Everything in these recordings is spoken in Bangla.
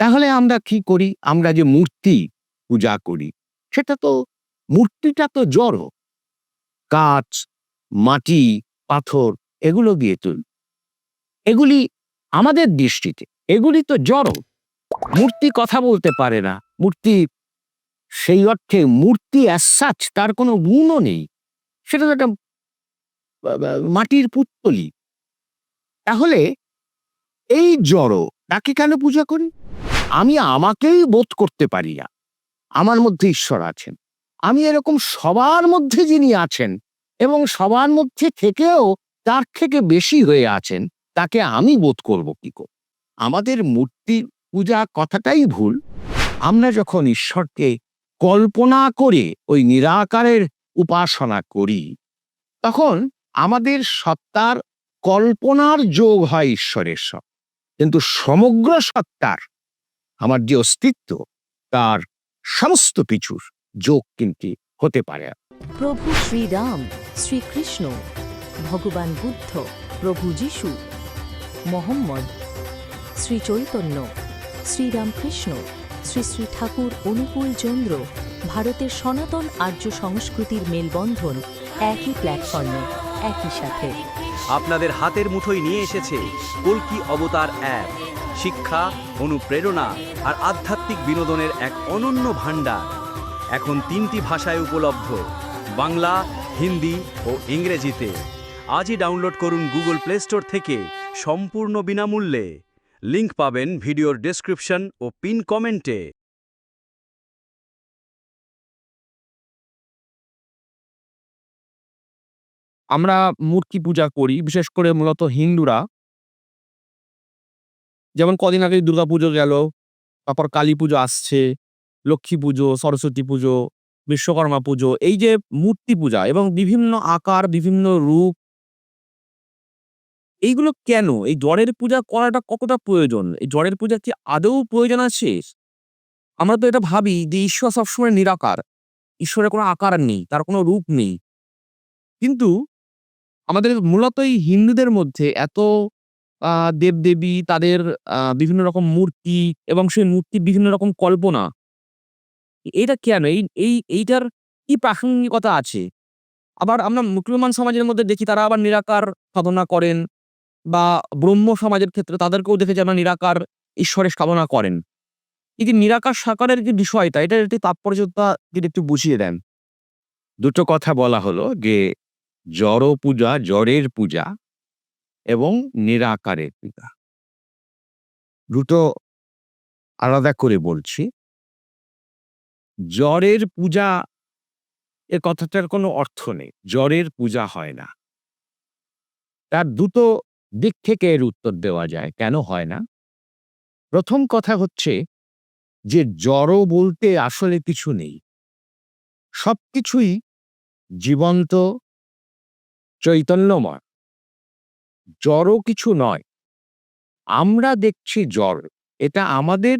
তাহলে আমরা কি করি? আমরা যে মূর্তি পূজা করি, সেটা তো, মূর্তিটা তো জড়। কাঠ, মাটি, পাথর, এগুলো দিয়ে তুলি এগুলি আমাদের দৃষ্টিতে, এগুলি তো জড়। মূর্তি কথা বলতে পারে না। মূর্তি, সেই অর্থে মূর্তি অ্যাসাচ তার কোনো গুণও নেই। সেটা তো একটা মাটির পুত্তলি। তাহলে, এই জড়, তাকে কেন পূজা করি? আমি আমাকেই বোধ করতে পারি না। আমার মধ্যে ঈশ্বর আছেন। আমি এরকম সবার মধ্যে যিনি আছেন এবং সবার মধ্যে থেকেও তার থেকে বেশি হয়ে আছেন, তাকে আমি বোধ করব কি করে? আমাদের মূর্তি পূজা কথাটাই ভুল। আমরা যখন ঈশ্বরকে কল্পনা করে ওই নিরাকারের উপাসনা করি, তখন আমাদের সত্তার কল্পনার যোগ হয় ঈশ্বরের সব। কিন্তু সমগ্র সত্তার আমার যে অস্তিত্ব, তার সমস্ত কিছুর যোগ কিন্তু হতে পারে। প্রভু শ্রীরাম, শ্রীকৃষ্ণ, ভগবান বুদ্ধ, প্রভু যিশু, মোহাম্মদ, শ্রী চৈতন্য, শ্রীরামকৃষ্ণ, শ্রী শ্রী ঠাকুর অনুকূল চন্দ্র, ভারতের সনাতন আর্য সংস্কৃতির মেলবন্ধন একই প্ল্যাটফর্মে একই সাথে। আপনাদের হাতের মুঠোয় নিয়ে এসেছে কল্কি অবতার অ্যাপ। শিক্ষা, অনুপ্রেরণা আর আধ্যাত্মিক বিনোদনের এক অনন্য ভাণ্ডার। এখন তিনটি ভাষায় উপলব্ধ, বাংলা, হিন্দি ও ইংরেজিতে। আজই ডাউনলোড করুন গুগল প্লে স্টোর থেকে সম্পূর্ণ বিনামূল্যে। লিংক পাবেন ভিডিওর ডেসক্রিপশন ও পিন কমেন্টে। আমরা মূর্তি পূজা করি, বিশেষ করে মূলত হিন্দুরা। যেমন কদিন আগে দুর্গাপুজো গেল, তারপর কালী পুজো আসছে, লক্ষ্মী পুজো, সরস্বতী পুজো, বিশ্বকর্মা পুজো, এই যে মূর্তি পূজা এবং বিভিন্ন আকার, বিভিন্ন রূপ। এইগুলো কেন? এই জ্বরের পূজা করাটা কতটা প্রয়োজন? এই জ্বরের পূজা কি আদৌ প্রয়োজন আছে? আমরা তো এটা ভাবি যে ঈশ্বর সবসময় নিরাকার। ঈশ্বরের কোনো আকার নেই, তার কোনো রূপ নেই। কিন্তু আমাদের মূলত এই হিন্দুদের মধ্যে এত দেবদেবী, তাদের বিভিন্ন রকম মূর্তি এবং সেই মূর্তির বিভিন্ন রকম কল্পনা। এটা কেন? এই এই, এইটার কি প্রাসঙ্গিকতা আছে? আবার আমরা মুসলমান সমাজের মধ্যে দেখি তারা আবার নিরাকার সাধনা করেন বা ব্রহ্ম সমাজের ক্ষেত্রে তাদেরকেও দেখে যারা নিরাকার ঈশ্বরের সাধনা করেন। যে নিরাকার সাকারের যে বিষয়টা, এটার একটি তাৎপর্যতা যদি একটু বুঝিয়ে দেন। দুটো কথা বলা হলো যে জড় পূজা, জড়ের পূজা এবং নিরাকারের পূজা। দুটো আলাদা করে বলছি। জড়ের পূজা, এ কথাটার কোনো অর্থ নেই। জড়ের পূজা হয় না। তার দুটো দিক থেকে এর উত্তর দেওয়া যায়। কেন হয় না? প্রথম কথা হচ্ছে যে, জড় বলতে আসলে কিছু নেই। সবকিছুই জীবন্ত চৈতন্যময় জড়ও কিছু নয়। আমরা দেখছি জড় এটা আমাদের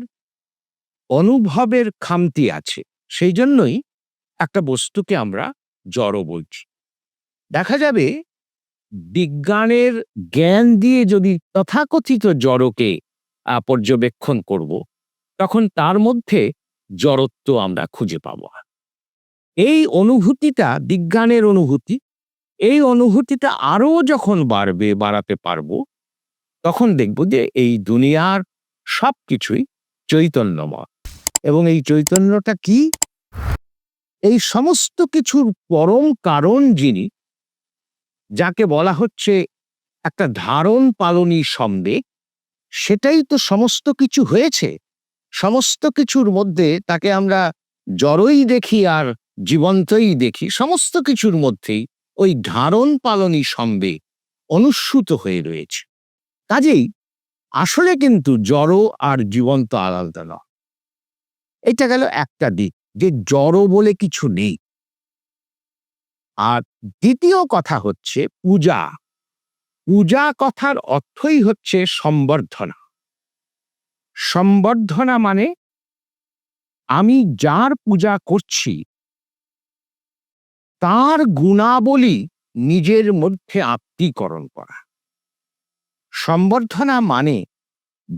অনুভবের খামতি আছে। সেই জন্যই একটা বস্তুকে আমরা জড় বলছি। দেখা যাবে বিজ্ঞানের জ্ঞান দিয়ে যদি তথাকথিত জড়কে পর্যবেক্ষণ করব, তখন তার মধ্যে জড়ত্ব আমরা খুঁজে পাবো। এই অনুভূতিটা বিজ্ঞানের অনুভূতি এই অনুভূতিটা আরও যখন বাড়বে, বাড়াতে পারব, তখন দেখব যে এই দুনিয়ার সবকিছুই চৈতন্যময়। এবং এই চৈতন্যটা কি? এই সমস্ত কিছুর পরম কারণ যিনি, যাকে বলা হচ্ছে একটা ধারণ পালনী সন্দেহ সেটাই তো সমস্ত কিছু হয়েছে। সমস্ত কিছুর মধ্যে তাকে আমরা জড়ই দেখি আর জীবন্তই দেখি। সমস্ত কিছুর মধ্যেই ওই ধারণ পালনী সম্বে অনুস্যুত হয়ে রয়েছে। কাজেই আসলে কিন্তু জড় আর জীবন্ত আলাদা নয়। এটা গেল একটা দিক যে জড় বলে কিছু নেই। আর দ্বিতীয় কথা হচ্ছে পূজা। পূজা কথার অর্থই হচ্ছে সম্বর্ধনা। সম্বর্ধনা মানে আমি যার পূজা করছি তার গুণাবলী নিজের মধ্যে আত্মীকরণ করা। সম্বর্ধনা মানে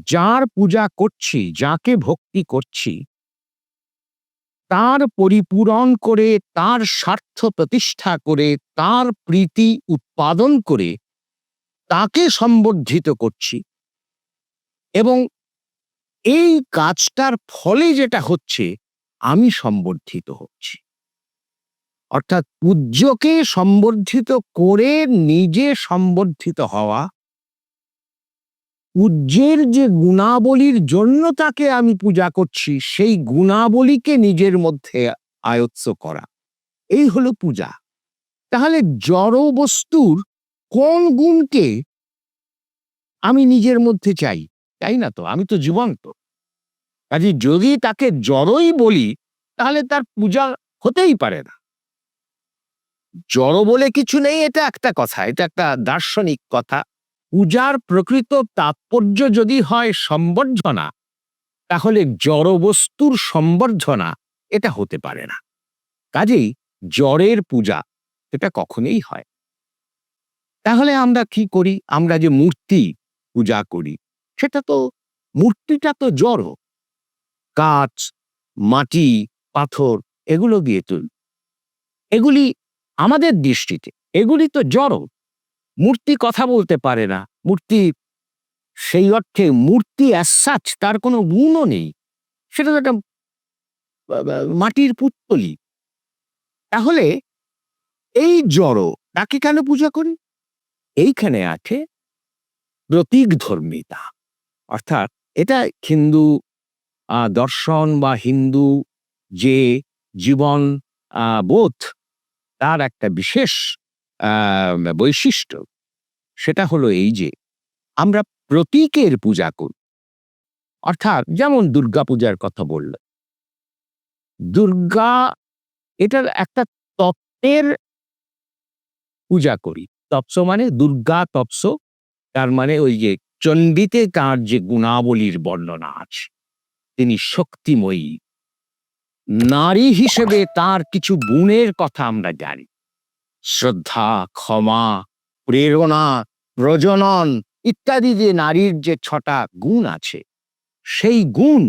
যার পূজা করছি, যাকে ভক্তি করছি, তার পরিপূরণ করে, তার স্বার্থ প্রতিষ্ঠা করে, তার প্রীতি উৎপাদন করে, তাকে সম্বর্ধিত করছি। এবং এই কাজটার ফলে যেটা হচ্ছে, আমি সম্বর্ধিত হচ্ছি। অর্থাৎ পূজ্যকে সম্বর্ধিত করে নিজে সম্বর্ধিত হওয়া। পূজ্যের যে গুণাবলীর জন্য তাকে আমি পূজা করছি, সেই গুণাবলীকে নিজের মধ্যে আয়ত্ত করা। এই হলো পূজা। তাহলে জড় বস্তুর কোন গুণকে আমি নিজের মধ্যে চাই? তাই না তো? আমি তো জীবন্ত। কাজে যদি তাকে জড়ই বলি, তাহলে তার পূজা হতেই পারে না। জড় বলে কিছু নেই, এটা একটা কথা, এটা একটা দার্শনিক কথা। পূজার প্রকৃত তাৎপর্য যদি হয় সম্বর্ধনা, তাহলে জড়বস্তুর সম্বর্ধনা এটা হতে পারে না। কাজেই জড়ের পূজা এটা কখনোই হয়। তাহলে আমরা কি করি? আমরা যে মূর্তি পূজা করি, সেটা তো, মূর্তিটা তো জড়। কাঠ মাটি, পাথর, এগুলো দিয়ে তুল। এগুলি আমাদের দৃষ্টিতে এগুলি তো জড়। মূর্তি কথা বলতে পারে না। মূর্তি, সেই অর্থে মূর্তি অ্যাসাচ তার কোনো গুণও নেই। সেটা তো একটা মাটির পুত্তলি। তাহলে এই জড় তাকে কেন পূজা করি? এইখানে আছে প্রতীক ধর্মিতা অর্থাৎ এটা হিন্দু দর্শন বা হিন্দু যে জীবন বোধ তার একটা বিশেষ বৈশিষ্ট্য। সেটা হলো এই যে, আমরা প্রতীকের পূজা করি। অর্থাৎ যেমন দুর্গা পূজার কথা বলল। দুর্গা এটার একটা তত্ত্বের পূজা করি। তপস মানে দুর্গা তপস, তার মানে ওই যে চণ্ডীতে তার যে গুণাবলীর বর্ণনা আছে, তিনি শক্তিময়ী। নারী হিসেবে তার কিছু গুণের কথা আমরা জানি। শ্রদ্ধা, ক্ষমা, প্রেরণা, প্রজনন ইত্যাদি যে নারীর যে ছটা গুণ আছে, সেই গুণ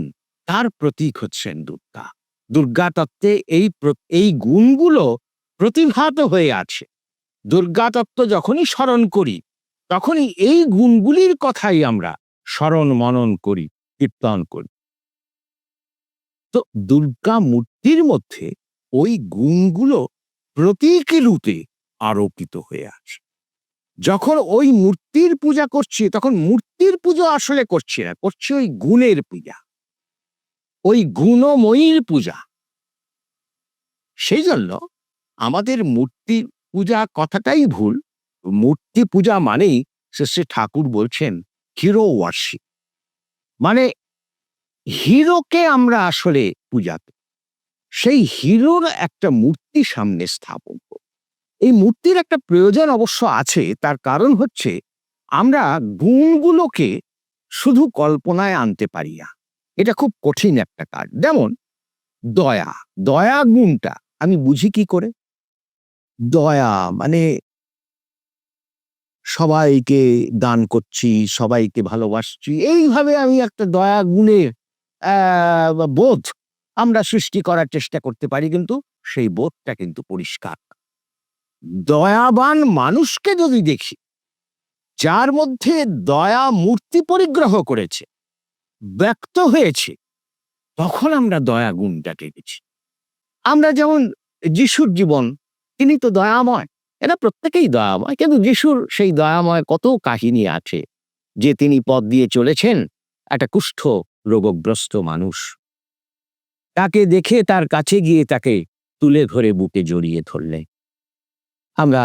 তার প্রতীক হচ্ছেন দুর্গা। দুর্গা তত্ত্বে এই এই গুণগুলো প্রতিভাত হয়ে আছে। দুর্গা তত্ত্ব যখনই স্মরণ করি, তখনই এই গুণগুলির কথাই আমরা স্মরণ মনন করি, কীর্তন করি। তো দুর্গা মূর্তির মধ্যে ওই গুণগুলো প্রতীক রূপে আরোপিত হয়ে আছে যখন ওই মূর্তির পূজা করছি, তখন মূর্তির পুজো আসলে করছি না, করছি ওই গুণের পূজা। ওই গুণময়ীর পূজা। সেই জন্য আমাদের মূর্তি পূজা কথাটাই ভুল। মূর্তি পূজা মানেই শ্রী ঠাকুর বলছেন হিরো ওয়ার্শিপ মানে হিরোকে আমরা আসলে পূজা। সেই হিরোর একটা মূর্তি সামনে স্থাপন এই মূর্তির একটা প্রয়োজন অবশ্য আছে, তার কারণ হচ্ছে আমরা গুণগুলোকে শুধু কল্পনায় আনতে পারি না। এটা খুব কঠিন একটা কাজ। যেমন, দয়া। দয়া গুণটা। আমি বুঝি কি করে? দয়া মানে সবাইকে দান করছি, সবাইকে ভালোবাসছি। এইভাবে আমি একটা দয়া গুণের বোধ আমরা সৃষ্টি করার চেষ্টা করতে পারি, কিন্তু সেই বোধটা কিন্তু পরিষ্কার। দয়াবান মানুষকে যদি দেখি, যার মধ্যে দয়া মূর্তি পরিগ্রহ করেছে, ব্যক্ত হয়েছে, তখন আমরা দয়া গুণটাকে গেছি আমরা যেমন যিশুর জীবন, তিনি তো দয়াময়, এরা প্রত্যেকেই দয়াময়, কিন্তু যিশুর সেই দয়াময় কত কাহিনী আছে, যে তিনি পথ দিয়ে চলেছেন, একটা কুষ্ঠ রোগগ্রস্ত মানুষ। তাকে দেখে তার কাছে গিয়ে তাকে তুলে ধরে বুকে জড়িয়ে ধরলে। আমরা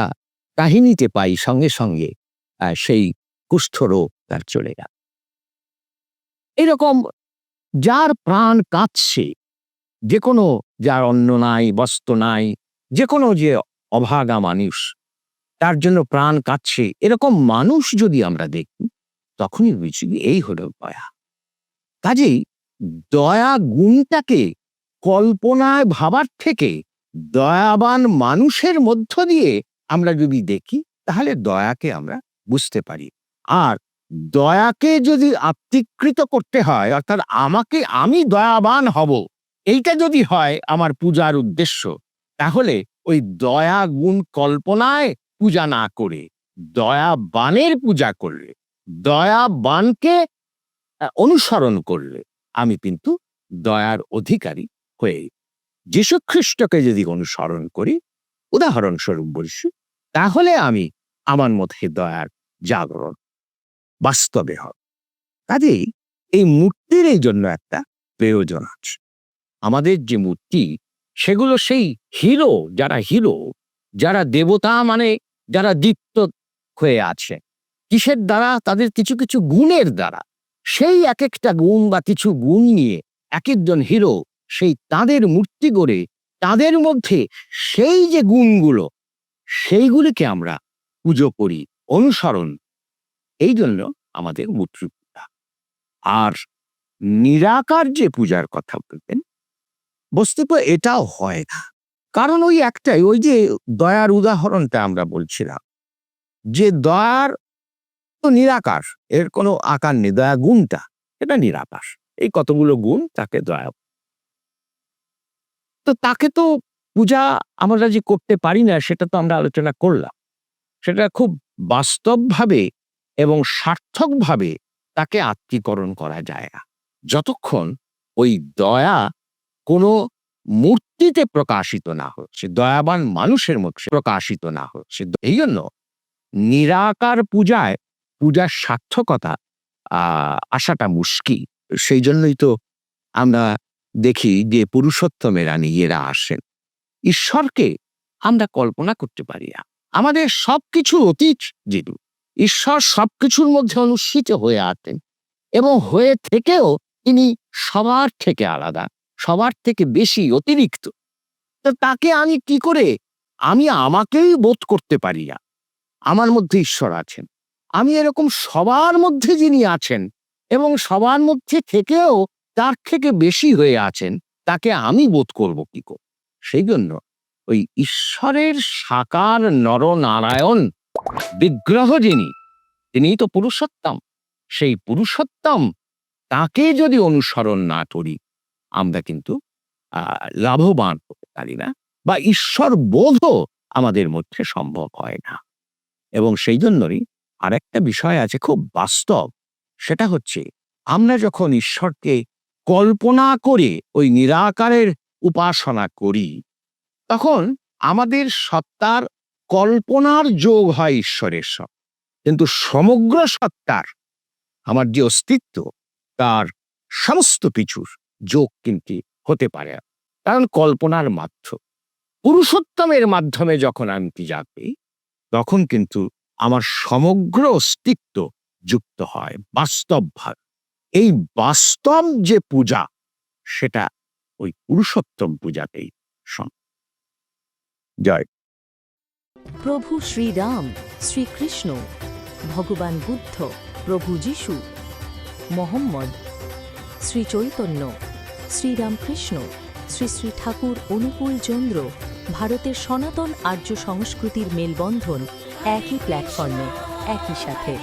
কাহিনীতে পাই সঙ্গে সঙ্গে সেই কুষ্ঠরোগ তার চলে গেল। এরকম যার প্রাণ কাঁদছে যে কোনো যার অন্ন নাই, বস্ত্র নাই যে কোনো যে অভাগা মানুষ, তার জন্য প্রাণ কাঁদছে, এরকম মানুষ যদি আমরা দেখি, তখনই বুঝি এই হলো দয়া কাজেই দয়া গুণটাকে কল্পনায় ভাবার থেকে দয়াবান মানুষের মধ্য দিয়ে আমরা যদি দেখি, তাহলে দয়াকে আমরা বুঝতে পারি। আর দয়াকে যদি আত্মীকৃত করতে হয়, অর্থাৎ আমাকে আমি দয়াবান হব, এইটা যদি হয় আমার পূজার উদ্দেশ্য, তাহলে ওই দয়া গুণ কল্পনায় পূজা না করে, দয়াবানের পূজা করলে, দয়াবানকে অনুসরণ করলে আমি কিন্তু দয়ার অধিকারী হয়ে যীশু খ্রিস্টকে যদি অনুসরণ করি, উদাহরণস্বরূপ বলছি, তাহলে আমি আমার মধ্যে দয়ার জাগরণ বাস্তবে হবে। কাজেই এই মূর্তির এই জন্য একটা প্রয়োজন আছে। আমাদের যে মূর্তি, সেগুলো সেই হিরো, যারা হিরো, যারা দেবতা মানে যারা দীপ্ত হয়ে আছে, কিসের দ্বারা? তাদের কিছু কিছু গুণের দ্বারা। সেই এক একটা গুণ বা কিছু গুণ নিয়ে এক একজন হিরো সেই তাদের মূর্তি গড়ে তাদের মধ্যে সেই যে গুণগুলো, সেইগুলিকে আমরা পুজো করি, অনুসরণ। এই জন্য আমাদের মূর্তি পূজা। আর নিরাকার যে পূজার কথা বলবেন, বস্তুত এটাও হয় না। কারণ ওই একটাই, ওই যে দয়ার উদাহরণটা আমরা বলছিলাম। যে দয়ার তো নিরাকার। এর কোনো আকার নেই, দয়া গুণটা। এটা নিরাকার। এই কতগুলো গুণ তাকে দয়া তো তাকে তো পূজা আমরা যে করতে পারি না, সেটা তো আমরা আলোচনা করলাম। সেটা খুব বাস্তবভাবে এবং সার্থকভাবে তাকে আত্মীকরণ করা যায় না। যতক্ষণ ওই দয়া কোনো মূর্তিতে প্রকাশিত না হচ্ছে দয়াবান মানুষের মধ্যে প্রকাশিত না হচ্ছে এই জন্য নিরাকার পূজায় পূজার সার্থকতা আসাটা মুশকিল। সেই জন্যই তো আমরা দেখি যে পুরুষোত্তমের রানী এরা আসেন। ঈশ্বরকে আমরা কল্পনা করতে পারি না। আমাদের সব সবকিছু অতীত যেটু ঈশ্বর সবকিছুর মধ্যে অনুষ্ঠিত হয়ে আছেন এবং হয়ে থেকেও তিনি সবার থেকে আলাদা, সবার থেকে বেশি অতিরিক্ত। তো তাকে আমি কি করে, আমি আমাকেই বোধ করতে পারি না। আমার মধ্যে ঈশ্বর আছেন। আমি এরকম সবার মধ্যে যিনি আছেন এবং সবার মধ্যে থেকেও তার থেকে বেশি হয়ে আছেন, তাকে আমি বোধ করব কি করে? সেই জন্য ওই ঈশ্বরের সাকার নরনারায়ণ বিগ্রহ যিনি, তিনিই তো পুরুষোত্তম। সেই পুরুষোত্তম তাকে যদি অনুসরণ না করি, আমরা কিন্তু লাভবান হতে পারি না বা ঈশ্বর বোধও আমাদের মধ্যে সম্ভব হয় না। এবং সেই জন্যই আরেকটা বিষয় আছে খুব বাস্তব, সেটা হচ্ছে আমরা যখন ঈশ্বরকে কল্পনা করে ওই নিরাকারের উপাসনা করি, তখন আমাদের সত্তার কল্পনার যোগ হয় ঈশ্বরের সব। কিন্তু সমগ্র সত্তার, আমার যে অস্তিত্ব, তার সমস্ত কিছুর যোগ কিন্তু হতে পারে। কারণ কল্পনার মাধ্যম, পুরুষোত্তমের মাধ্যমে যখন আমি করি তখন কিন্তু আমার সমগ্র অস্তিত্ব যুক্ত হয় বাস্তবভাবে এই বাস্তব যে পূজা, সেটা ওই পুরুষোত্তম পূজাতেই জয়। প্রভু শ্রীরাম, শ্রীকৃষ্ণ, ভগবান বুদ্ধ, প্রভু যীশু, মোহাম্মদ শ্রী চৈতন্য শ্রীরামকৃষ্ণ শ্রী শ্রী ঠাকুর অনুকূল চন্দ্র, ভারতের সনাতন আর্য সংস্কৃতির মেলবন্ধন একই প্ল্যাটফর্মে একই সাথে।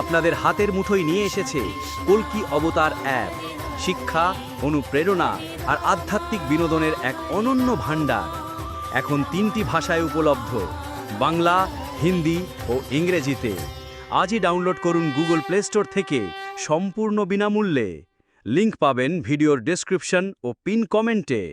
আপনাদের হাতের মুঠোয় নিয়ে এসেছে কল্কি অবতার অ্যাপ, শিক্ষা, অনুপ্রেরণা আর আধ্যাত্মিক বিনোদনের এক অনন্য ভাণ্ডার। এখন তিনটি ভাষায় উপলব্ধ, বাংলা, হিন্দি ও ইংরেজিতে। আজই ডাউনলোড করুন গুগল প্লে স্টোর থেকে সম্পূর্ণ বিনামূল্যে। লিংক পাবেন ভিডিওর ডেসক্রিপশন ও পিন কমেন্টে।